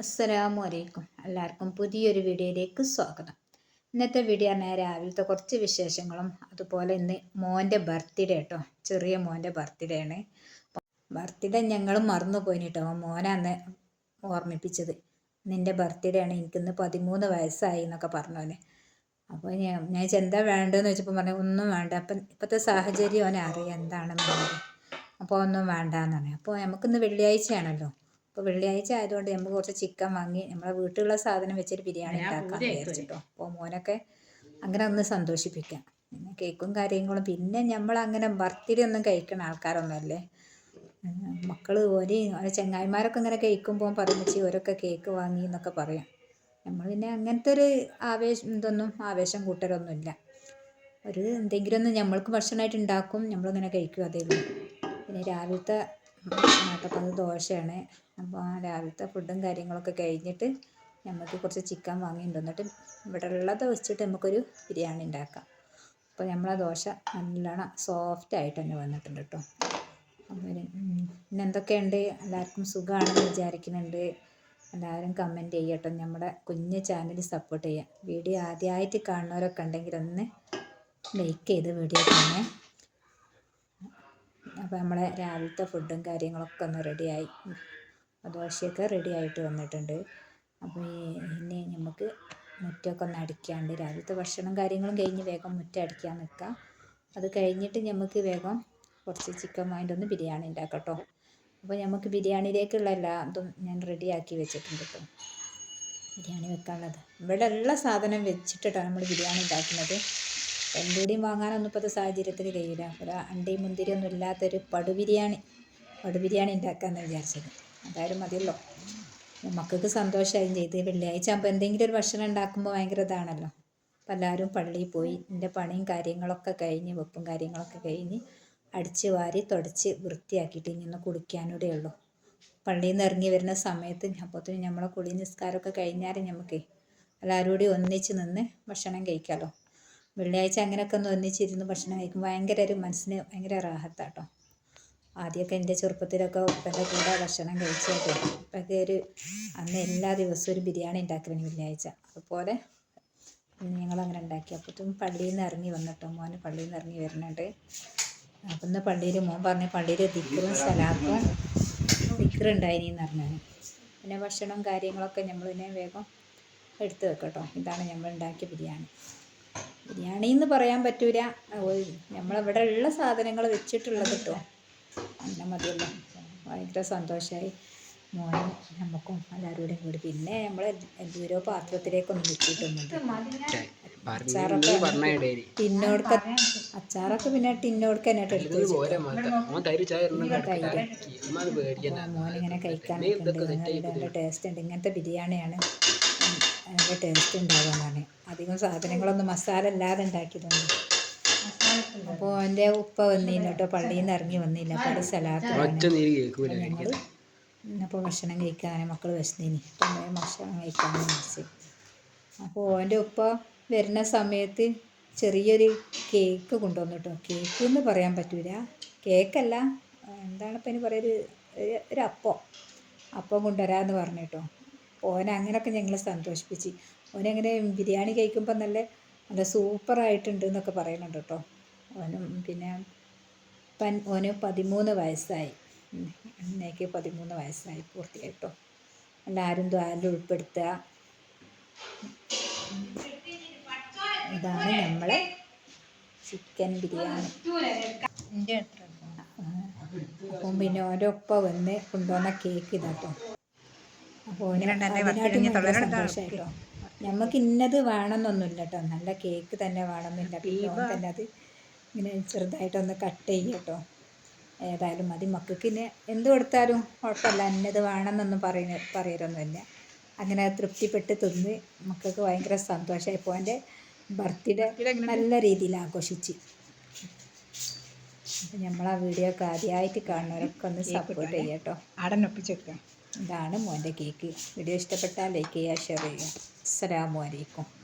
അസ്സലാമു അലൈക്കും എല്ലാവർക്കും പുതിയൊരു വീഡിയോയിലേക്ക് സ്വാഗതം. ഇന്നത്തെ വീഡിയോ ആണ് രാവിലത്തെ കുറച്ച് വിശേഷങ്ങളും. അതുപോലെ ഇന്ന് മോന്റെ ബർത്ത്ഡേ കേട്ടോ ചെറിയ മോന്റെ ബർത്ത്ഡേ ആണ്. ബർത്ത്ഡേ ഞങ്ങൾ മറന്നു പോയിന് കേട്ടോ മോനാന്ന് ഓർമ്മിപ്പിച്ചത്. നിന്റെ ബർത്ത്ഡേ ആണ്. എനിക്കിന്ന് പതിമൂന്ന് വയസ്സായി എന്നൊക്കെ പറഞ്ഞോനെ. അപ്പോൾ ഞാൻ ഞാൻ എന്താ വേണ്ടതെന്ന് വെച്ചപ്പോൾ പറഞ്ഞു ഒന്നും വേണ്ട. അപ്പം ഇപ്പോഴത്തെ സാഹചര്യം അവനെ അറിയാം എന്താണെന്നുള്ളത് അപ്പോൾ ഒന്നും വേണ്ടാന്ന് പറഞ്ഞു. അപ്പോൾ നമുക്കിന്ന് വെള്ളിയാഴ്ചയാണല്ലോ. അപ്പോൾ വെള്ളിയാഴ്ച ആയതുകൊണ്ട് നമ്മൾ കുറച്ച് ചിക്കൻ വാങ്ങി നമ്മളെ വീട്ടിലുള്ള സാധനം വെച്ചൊരു ബിരിയാണി ഉണ്ടാക്കാൻ വിചാരിച്ചിട്ടോ. അപ്പോൾ മോനൊക്കെ അങ്ങനെ ഒന്ന് സന്തോഷിപ്പിക്കാം. പിന്നെ കേക്കും കാര്യങ്ങളും. പിന്നെ നമ്മൾ അങ്ങനെ ബർത്ത്ഡേ ഒന്നും കഴിക്കുന്ന ആൾക്കാരൊന്നുമല്ലേ? മക്കൾ ഒരു ചെങ്ങായിമാരൊക്കെ ഇങ്ങനെ കഴിക്കുമ്പോൾ പറയും വെച്ച് ഓരൊക്കെ കേക്ക് വാങ്ങി എന്നൊക്കെ പറയാം. നമ്മൾ പിന്നെ അങ്ങനത്തെ ഒരു ആവേശം ഇതൊന്നും ആവേശം കൂട്ടലൊന്നുമില്ല. ഒരു എന്തെങ്കിലും ഒന്ന് നമ്മൾക്ക് ഭക്ഷണമായിട്ട് ഉണ്ടാക്കും നമ്മളിങ്ങനെ കഴിക്കും അതേ പിന്നെ രാവിലത്തെ അത് ദോശയാണ്. അപ്പോൾ രാവിലത്തെ ഫുഡും കാര്യങ്ങളൊക്കെ കഴിഞ്ഞിട്ട് നമുക്ക് കുറച്ച് ചിക്കൻ വാങ്ങിയിട്ട് വന്നിട്ട് ഇവിടെ ഉള്ളത് വെച്ചിട്ട് നമുക്കൊരു ബിരിയാണി ഉണ്ടാക്കാം. അപ്പോൾ നമ്മളെ ദോശ നല്ലോണം സോഫ്റ്റ് ആയിട്ട് തന്നെ വന്നിട്ടുണ്ട് കേട്ടോ പിന്നെ എന്തൊക്കെയുണ്ട്? എല്ലാവർക്കും സുഖമാണെന്ന് വിചാരിക്കുന്നുണ്ട്. എല്ലാവരും കമന്റ് ചെയ്യട്ടോ. നമ്മുടെ കുഞ്ഞ് ചാനൽ സപ്പോർട്ട് ചെയ്യുക വീഡിയോ ആദ്യമായിട്ട് കാണുന്നവരൊക്കെ ഉണ്ടെങ്കിൽ ഒന്ന് ലൈക്ക് ചെയ്ത് വീഡിയോ തന്നെ അപ്പോൾ നമ്മളെ രാവിലത്തെ ഫുഡും കാര്യങ്ങളൊക്കെ ഒന്ന് റെഡിയായി ദോശയൊക്കെ റെഡി ആയിട്ട് വന്നിട്ടുണ്ട്. അപ്പോൾ ഇനി നമുക്ക് മുറ്റമൊക്കെ ഒന്ന് അടിക്കാണ്ട് രാവിലത്തെ ഭക്ഷണം കാര്യങ്ങളും കഴിഞ്ഞ് വേഗം മുറ്റം അടിക്കാൻ നിൽക്കാം. അത് കഴിഞ്ഞിട്ട് നമുക്ക് വേഗം കുറച്ച് ചിക്കൻ വാങ്ങിയിട്ട് ഒന്ന് ബിരിയാണി ഉണ്ടാക്കാം അപ്പോൾ നമുക്ക് ബിരിയാണിയിലേക്കുള്ള എല്ലാ ഇതും ഞാൻ റെഡിയാക്കി വെച്ചിട്ടുണ്ട് കേട്ടോ ബിരിയാണി വെക്കാനുള്ളത്. ഇവിടെ എല്ലാ സാധനം വെച്ചിട്ടാണ് നമ്മൾ ബിരിയാണി ഉണ്ടാക്കുന്നത്. എല്ലൂടിയും വാങ്ങാനൊന്നും ഇപ്പോഴത്തെ സാഹചര്യത്തിൽ കഴിയില്ല. ഒരു അണ്ടിയും മുന്തിരിയൊന്നും ഇല്ലാത്തൊരു പടു ബിരിയാണി പടു ബിരിയാണി ഉണ്ടാക്കാമെന്ന് വിചാരിച്ചത്. അതായാലും മതിയല്ലോ. മക്കൾക്ക് സന്തോഷമായും ചെയ്ത് വെള്ളിയാഴ്ച ആകുമ്പോൾ എന്തെങ്കിലും ഒരു ഭക്ഷണം ഉണ്ടാക്കുമ്പോൾ ഭയങ്കര ഇതാണല്ലോ. അപ്പോൾ എല്ലാവരും പള്ളിയിൽ പോയി എന്റെ പണിയും കാര്യങ്ങളൊക്കെ കഴിഞ്ഞ് വെപ്പും കാര്യങ്ങളൊക്കെ കഴിഞ്ഞ് അടിച്ച് വാരി തുടച്ച് വൃത്തിയാക്കിയിട്ട് ഇനി ഒന്ന് കുളിക്കാനൂടെ ഉള്ളൂ. പള്ളിയിൽ നിന്ന് ഇറങ്ങി വരുന്ന സമയത്ത് അപ്പോഴത്തേനും നമ്മളെ കുളി നിസ്കാരമൊക്കെ കഴിഞ്ഞാൽ നമുക്ക് എല്ലാവരും കൂടി ഒന്നിച്ച് നിന്ന് ഭക്ഷണം കഴിക്കാമല്ലോ വെള്ളിയാഴ്ച അങ്ങനെയൊക്കെ ഒന്ന് ഒന്നിച്ചിരുന്ന് ഭക്ഷണം കഴിക്കും ഭയങ്കര ഒരു മനസ്സിന് ഭയങ്കര റാഹത്താട്ടോ. ആദ്യമൊക്കെ എന്റെ ചെറുപ്പത്തിലൊക്കെ ഉപ്പന്റെ കൂടെ ഭക്ഷണം കഴിച്ചിട്ട് ഉപ്പൊക്കെ ഒരു അന്ന് എല്ലാ ദിവസവും ഒരു ബിരിയാണി ഉണ്ടാക്കലാണ് വെള്ളിയാഴ്ച. അതുപോലെ ഞങ്ങളങ്ങനെ ഉണ്ടാക്കി. അപ്പോഴത്തും പള്ളിയിൽ നിന്ന് ഇറങ്ങി വന്നിട്ടോ. മോന് പള്ളിയിൽ നിന്ന് ഇറങ്ങി വരുന്നുണ്ട്. അപ്പം ഇന്ന് പള്ളിയിൽ മോൻ പറഞ്ഞ പള്ളിയിൽ ദിക്കറും സ്ഥലാക്കും ദിക്കറുണ്ടായിനി എന്ന് പറഞ്ഞാൽ പിന്നെ ഭക്ഷണം കാര്യങ്ങളൊക്കെ നമ്മളിതിനെ വേഗം എടുത്ത് വെക്കട്ടോ. ഇതാണ് നമ്മൾ ഉണ്ടാക്കിയ ബിരിയാണി. ബിരിയാണി എന്ന് പറയാൻ പറ്റൂല. നമ്മളിവിടെ ഉള്ള സാധനങ്ങൾ വെച്ചിട്ടുള്ളത് കേട്ടോ അങ്ങനെ മതിയല്ലോ. ഭയങ്കര സന്തോഷമായി മോനും നമുക്കും എല്ലാവരോടും കൂടി പിന്നെ നമ്മൾ എന്തോരോ പാത്രത്തിലേക്കൊന്നും അച്ചാറൊക്കെ ടിന്നോടുക്ക അച്ചാറൊക്കെ പിന്നെ ടിന്നോടുക്ക തന്നെ എടുത്ത് മോനിങ്ങനെ കഴിക്കാൻ നല്ല ടേസ്റ്റ് ഉണ്ട്. ഇങ്ങനത്തെ ബിരിയാണിയാണ് നല്ല ടേസ്റ്റ് ഉണ്ടാകുന്നതാണ്. അധികം സാധനങ്ങളൊന്നും മസാല അല്ലാതെ ഉണ്ടാക്കിയതുകൊണ്ട്. അപ്പോൾ എന്റെ ഉപ്പ വന്നില്ല കേട്ടോ പള്ളിയിൽ നിന്ന് ഇറങ്ങി വന്നില്ല പല സ്ഥലത്താണ് ഞങ്ങൾ അപ്പോൾ ഭക്ഷണം കഴിക്കാൻ മക്കൾ വിശന്നിനി. അപ്പം ഭക്ഷണം കഴിക്കാൻ വിളിച്ച് അപ്പോൾ എന്റെ ഉപ്പ വരുന്ന സമയത്ത് ചെറിയൊരു കേക്ക് കൊണ്ടുവന്നു കേട്ടോ. കേക്ക് എന്ന് പറയാൻ പറ്റൂല. കേക്കല്ല എന്താണ് ഇപ്പം ഇനി പറയുക ഒരു അപ്പം. അപ്പം കൊണ്ടുവരാമെന്ന് പറഞ്ഞു കേട്ടോ. ഓനെ അങ്ങനെയൊക്കെ ഞങ്ങൾ സന്തോഷിപ്പിച്ച്. ഓനങ്ങനെ ബിരിയാണി കഴിക്കുമ്പോൾ നല്ല നല്ല സൂപ്പറായിട്ടുണ്ട് എന്നൊക്കെ പറയുന്നുണ്ട് കേട്ടോ ഓനും പിന്നെ പൻ ഓന് പതിമൂന്ന് വയസ്സായി. എന്നേക്ക് പതിമൂന്ന് വയസ്സായി പൂർത്തിയായിട്ടോ. എല്ലാവരും ദ്വാരം ഉൾപ്പെടുത്തുക ഇതാണ് നമ്മളെ ചിക്കൻ ബിരിയാണി. അപ്പം പിന്നെ ഓരോപ്പം വന്ന് കൊണ്ടുവന്ന കേക്ക് ഇതാട്ടോ. അപ്പോൾ ഞമ്മക്ക് സന്തോഷമായിട്ടോ നമുക്ക് ഇന്നത് വേണമെന്നൊന്നുമില്ല കേട്ടോ നല്ല കേക്ക് തന്നെ വേണമെന്നില്ല. പിന്നെ തന്നെ അത് ഇങ്ങനെ ചെറുതായിട്ടൊന്ന് കട്ട് ചെയ്യും കേട്ടോ ഏതായാലും മതി. മക്കൾക്ക് ഇനി എന്ത് കൊടുത്താലും കുഴപ്പമില്ല. ഇന്നത് വേണമെന്നൊന്നും പറയുന്ന പറയലൊന്നുമില്ല. അങ്ങനെ തൃപ്തിപ്പെട്ട് തിന്ന് മക്കൾക്ക് ഭയങ്കര സന്തോഷമായി ഇപ്പോൾ എന്റെ ബർത്ത്ഡേ നല്ല രീതിയിൽ ആഘോഷിച്ച്. അപ്പം ആ വീഡിയോ ഒക്കെ ആദ്യമായിട്ട് കാണുന്നവരൊക്കെ ഒന്ന് സപ്പോർട്ട് ചെയ്യാം കേട്ടോ ആടനൊപ്പിച്ചെടുക്കാം ഇതാണ് മോന്റെ കേക്ക്. വീഡിയോ ഇഷ്ടപ്പെട്ടാൽ ലൈക്ക് ചെയ്യുക ഷെയർ ചെയ്യുക. അസ്സലാമു അലൈക്കും.